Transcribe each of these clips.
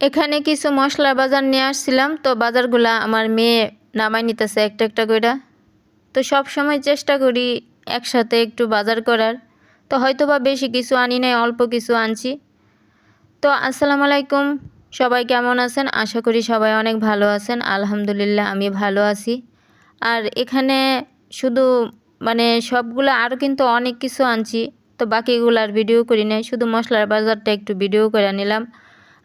এখানে কিছু মশলা বাজার নিয়ে আসছিলাম, তো বাজারগুলা আমার মেয়ে নামাই নিতেছে একটা একটা করে তো সব সময় চেষ্টা করি একসাথে একটু বাজার করার। তো হয়তো বা বেশি কিছু আনি নাই, অল্প কিছু আনছি। তো আসসালামু আলাইকুম, সবাই কেমন আছেন? আশা করি সবাই অনেক ভালো আছেন, আলহামদুলিল্লাহ আমি ভালো আছি। আর এখানে শুধু মানে সবগুলো আরও কিন্তু অনেক কিছু আনছি, তো বাকিগুলো আর ভিডিও করি নাই, শুধু মশলার বাজারটা একটু ভিডিও করে নিলাম।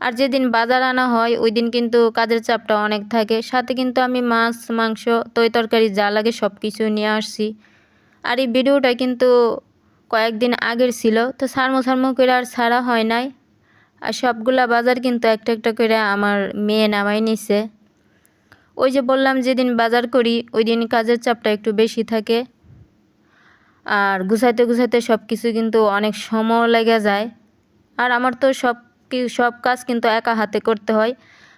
আর যেদিন বাজার আনা হয়, ওই দিন কিন্তু কাজের চাপটা অনেক থাকে। সাথে কিন্তু আমি মাছ, মাংস তৈ তরকারি যা লাগে সব কিছু নিয়ে আসছি। আর এই ভিডিওটা কিন্তু কয়েকদিন আগের ছিল, তো সারমো সারমো করে আর ছাড়া হয় নাই। আর সবগুলা বাজার কিন্তু একটা একটা করে আমার মেয়ে নামাই নিছে। ওই যে বললাম, যেদিন বাজার করি, ওই দিন কাজের চাপটা একটু বেশি থাকে। আর গুছাইতে গুছাইতে সব কিছু কিন্তু অনেক সময় লেগে যায়। আর আমার তো সব কি সব কাজ কিন্তু একা হাতে করতে হয়।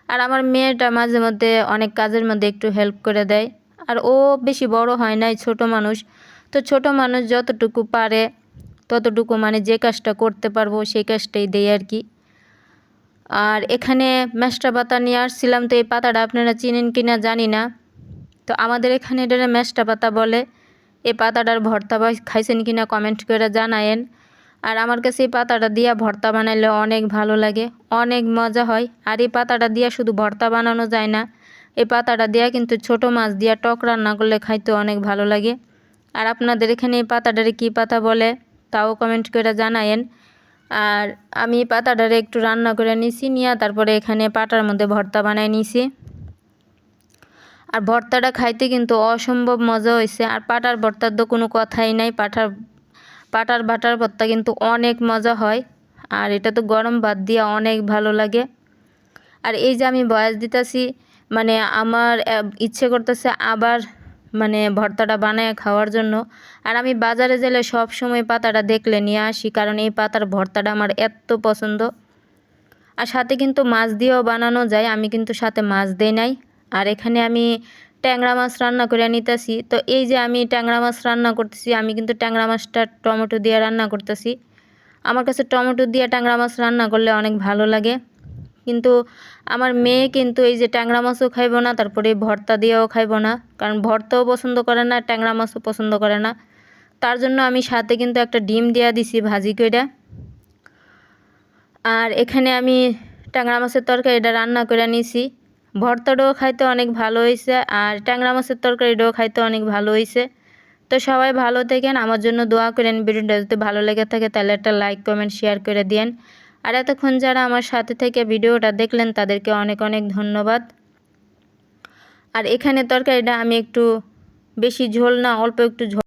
আর আমার মেয়েটা মাঝে মধ্যে অনেক কাজের মধ্যে একটু হেল্প করে দেয়। আর ও বেশি বড় হয় নাই, ছোট মানুষ। তো ছোট মানুষ যতটুকু পারে, ততটুকু মানে যে কাজটা করতে পারব সেই কাজটাই দেয় আর কি। আর এখানে ম্যাশটা পাতা নিয়ে আসছিলাম, তো এই পাতাটা আপনারা চিনেন কি না জানি না। তো আমাদের এখানে এটা ম্যাশটা পাতা বলে। এই পাতাটার ভর্তা খাইছেন কি না কমেন্ট করে জানায়েন। আর আমার কাছে এই পাতাটা দিয়া ভর্তা বানাইলে অনেক ভালো লাগে, অনেক মজা হয়। আর এই পাতাটা দিয়া শুধু ভর্তা বানানো যায় না, এই পাতাটা দিয়া কিন্তু ছোট মাছ দিয়া টক রান্না করলে খাইতে অনেক ভালো লাগে। আর আপনাদের এখানে এই পাতাটারে কী পাতা বলে তাও কমেন্ট করে জানায়েন। আর আমি পাতাটারে একটু রান্না করে নিছি, নিয়ে তারপরে এখানে পাটার মধ্যে ভর্তা বানাই নিছি। আর ভর্তাটা খাইতে কিন্তু অসম্ভব মজা হয়েছে আর পাটার ভর্তার তো কোনো কথাই নাই, পাটার পাটার বাটার ভর্তা কিন্তু অনেক মজা হয়। আর এটা তো গরম ভাত দিয়ে অনেক ভালো লাগে। আর এই যে আমি বয়স দিতেছি মানে আমার ইচ্ছে করতেছে আবার মানে ভর্তাটা বানায় খাওয়ার জন্য। আর আমি বাজারে গেলে সব সময় পাতাটা দেখলে নিয়ে আসি, কারণ এই পাতার ভর্তাটা আমার এত পছন্দ। আর সাথে কিন্তু মাছ দিয়েও বানানো যায়, আমি কিন্তু সাথে মাছ দিই নাই। আর এখানে আমি ট্যাংরা মাছ রান্না করে নিতেছি। তো এই যে আমি ট্যাংরা মাছ রান্না করতেছি, আমি কিন্তু ট্যাংরা মাছটা টমেটো দিয়ে রান্না করতেছি। আমার কাছে টমেটো দিয়ে ট্যাংরা মাছ রান্না করলে অনেক ভালো লাগে। কিন্তু আমার মেয়ে কিন্তু এই যে ট্যাংরা মাছও খাইব না, তারপরে ভর্তা দিয়েও খাইব না। কারণ ভর্তাও পছন্দ করে না, ট্যাংরা মাছও পছন্দ করে না। তার জন্য আমি সাথে কিন্তু একটা ডিম দেওয়া দিছি ভাজি করে আর এখানে আমি ট্যাংরা মাছের তরকারিটা রান্না করে নিছি। ভর্তাটাও খাইতে অনেক ভালো হয়েছে আর ট্যাংরা মাছের তরকারিটাও খাইতে অনেক ভালো হয়েছে তো সবাই ভালো থাকেন, আমার জন্য দোয়া করেন, ভিডিওটা যদি ভালো লেগে থাকে তাহলে একটা লাইক, কমেন্ট, শেয়ার করে দিয়েন। আর এতক্ষণ যারা আমার সাথে থেকে ভিডিওটা দেখলেন তাদেরকে অনেক অনেক ধন্যবাদ। আর এখানে তরকারিটা আমি একটু বেশি ঝোল না, অল্প একটু ঝোল